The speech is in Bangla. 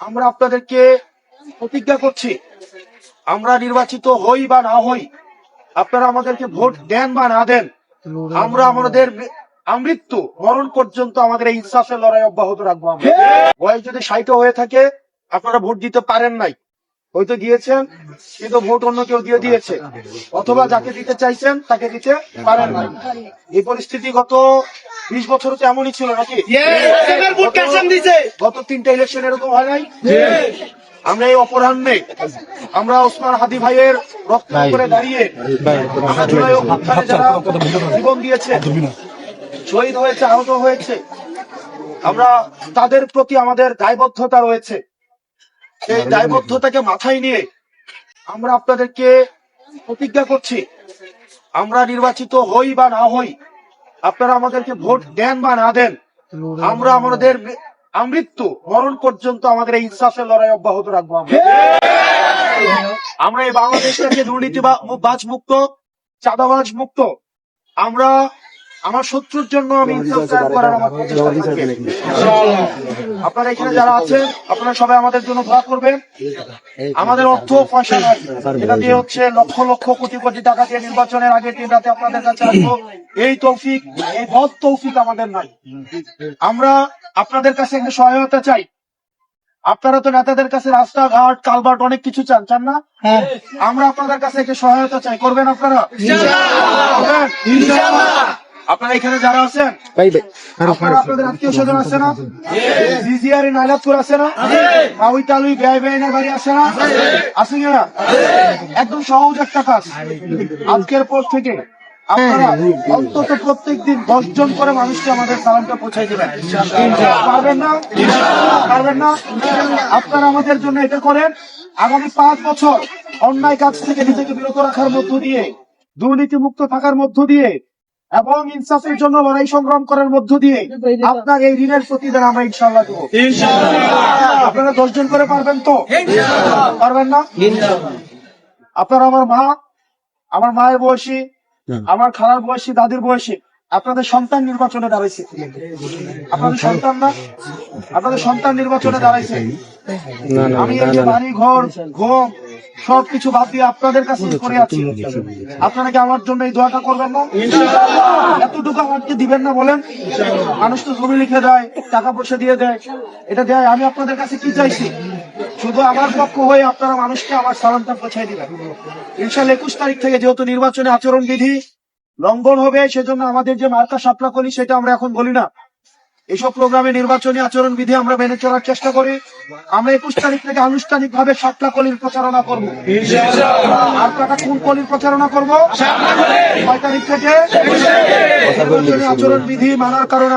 আমরা আপনাদেরকে প্রতিজ্ঞা করছি, আমরা নির্বাচিত হই বা না হই, আপনারা আমাদেরকে ভোট দেন বা না দেন, আমরা আমাদের আমৃত্যু মরণ পর্যন্ত আমাদের এই ইনসাফের লড়াই অব্যাহত রাখব বয়স যদি ষাট হয়ে থাকে, আপনারা ভোট দিতে পারেন নাই। হয়তো দিয়েছেন, কিন্তু ভোট অন্য কেউ দিয়ে দিয়েছে। অথবা যাকে দিতে চাইছেন, তাকে দিতে পারেন নাই। এই পরিস্থিতি গত বিশ বছর তো এমনই ছিল নাকি? গত তিনটা ইলেকশন এরকম হয় নাই। আমরা এই অপরাহ্নে আমরা ওসমান হাদি ভাইয়ের রক্ত করে দাঁড়িয়ে জীবন দিয়েছে শহীদ হয়েছে আহত হয়েছে। আমরা তাদের প্রতি আমাদের দায়বদ্ধতা রয়েছে। সেই দায়বদ্ধতাকে মাথায় নিয়ে আমরা আপনাদেরকে প্রতিজ্ঞা করছি আমরা নির্বাচিত হই বা না হই আপনারা আমাদেরকে ভোট দেন বা না দেন, আমরা আমাদের আমৃত্যু মরণ পর্যন্ত আমাদের এই ইনসাফের লড়াই অব্যাহত রাখব আমরা। আমরা এই বাংলাদেশটাকে দুর্নীতি বাজ মুক্ত চাঁদাবাজ মুক্ত আমরা আমার শত্রুর জন্য আমি করার আমার আপনারা এখানে যারা আছেন আপনারা সবাই আমাদের জন্য দোয়া করবেন। আমাদের অর্থ পয়সা এটা দিয়ে হচ্ছে লক্ষ লক্ষ কোটি কোটি টাকা দিয়ে নির্বাচনের আগের দিন রাতে আপনাদের কাছে আসব এই তৌফিক এই বদ তৌফিক আমাদের নাই। আমরা আপনাদের কাছে একটা সহায়তা চাই। আপনারা তো নেতাদের কাছে রাস্তাঘাট কালভার্ট অনেক কিছু চান চান না? আমরা আপনাদের কাছে একটা সহায়তা চাই। করবেন আপনারা? আপনারা এখানে যারা আছেন আপনারা আপনাদের আত্মীয় স্বজন আছে না? জিজিআর নাইলাতপুর আছে না? মাউই তালুই ব্যয় ব্যয়নের বাড়ি আছে না? আছে কি না একদম সহজ একটা কাজ। আজকের পর থেকে আপনারা অন্তত প্রত্যেক দিন দশ জন করে মানুষকে আমাদের সালামটা পৌঁছাই দেবেন। পারবেন না? পারবেন না? আপনারা আমাদের জন্য এটা করেন। আগামী পাঁচ বছর অন্যায় কাজ থেকে নিজেকে বিরত রাখার মধ্য দিয়ে দুর্নীতি মুক্ত থাকার মধ্য দিয়ে এবং ইনসাফের জন্য লড়াই সংগ্রাম করার মধ্য দিয়ে আপনার এই ঋণের প্রতিদান আমরা ইনশাল্লাহ দেবো। আপনারা দশজন করে পারবেন তো? পারবেন না? আপনারা আমার মা আমার মায়ের বয়সী আমার খালার বয়সী দাদির বয়সী আপনাদের সন্তান নির্বাচনে দাঁড়াইছে। আপনাদের সন্তান না? আপনাদের সন্তান নির্বাচনে দাঁড়াইছে। আমি এই যে বাড়ি ঘর ঘুম। সবকিছু বাদ দিয়ে আপনাদের কাছে করে আছি। আপনারা কি আমার জন্য এই দোয়াটা করবেন না? এতটুকু আমাকে দিবেন না বলেন? মানুষ তো জমি লিখে দেয় টাকা পয়সা দিয়ে দেয়। এটা দেয় আমি আপনাদের কাছে কি চাইছি? শুধু আমার পক্ষ হয়ে আপনারা মানুষকে আমার সালামটা পৌঁছাই দিবেন। ইনশাল একুশ তারিখ থেকে যেহেতু নির্বাচনে আচরণ বিধি লঙ্ঘন হবে সেজন্য আমাদের যে মার্কা সাপলা করি সেটা আমরা এখন বলি না। এইসব প্রোগ্রামে নির্বাচনী আচরণ বিধি আমরা মেনে চলার চেষ্টা করি। আমরা একুশ তারিখ থেকে আনুষ্ঠানিক ভাবে সাতটা কলির প্রচারণা করব। আর কাটা কোন কলির প্রচারণা করব? ছয় তারিখ থেকে। নির্বাচনী আচরণ বিধি মানার কারণে